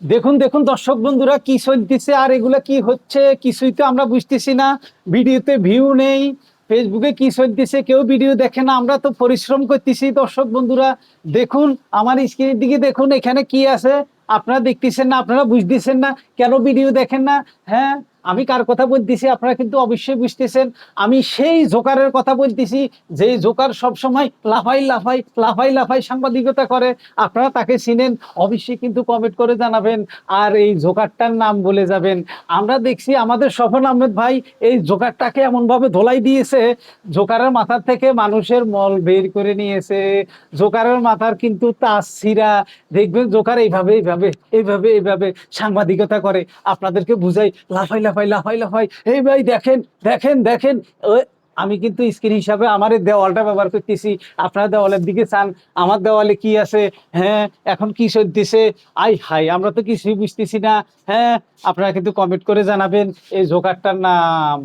দেখুন দেখুন দর্শক বন্ধুরা কি চলতেছে আর এগুলা কি হচ্ছে কিছুই তো আমরা বুঝতেছি না। ভিডিওতে ভিউ নেই। ফেসবুকে কি চলতেছে কেউ ভিডিও দেখে না, আমরা তো পরিশ্রম করতেছি দর্শক বন্ধুরা। দেখুন, আমার স্ক্রিনের দিকে দেখুন, এখানে কি আছে? আপনারা দেখতেছেন না, আপনারা বুঝতেছেন না, কেন ভিডিও দেখেন না? হ্যাঁ আমি কার কথা বলতেছি? আপনারা কিন্তু অবশ্যই বুঝতেছেন। আমি সেই জোকারের কথা বলতেছি যেই জোকার সবসময় লাফাই লাফাই লাফাই লাফাই সাংবাদিকতা করে। আপনারা তাকে চিনেন, অবশ্যই কিন্তু কমেন্ট করে জানাবেন, আর এই জোকারটার নাম বলে যাবেন। আমরা দেখছি আমাদের সফল আহমেদ ভাই এই জোকারটাকে এমনভাবে ধোলাই দিয়েছে, জোকারের মাথার থেকে মানুষের মল বের করে নিয়েছে। জোকারের মাথার কিন্তু তাস ছিঁড়া দেখবেন জোকার এইভাবে এইভাবে এইভাবে এইভাবে সাংবাদিকতা করে। আপনাদেরকে বুঝাই, লাফাই লাফাই লাফাই লাফাই এই ভাই, দেখেন দেখেন দেখেন। আমি কিন্তু স্ক্রিন হিসাবে আমার দেওয়ালটা ব্যবহার করতেছি। আপনার দেওয়ালের দিকে চান, আমার দেওয়ালে কি আছে? হ্যাঁ এখন কি চলতেছে? আই হাই আমরা তো কিছুই বুঝতেছি না। হ্যাঁ আপনারা কিন্তু কমেন্ট করে জানাবেন। এই জোকারটার নাম।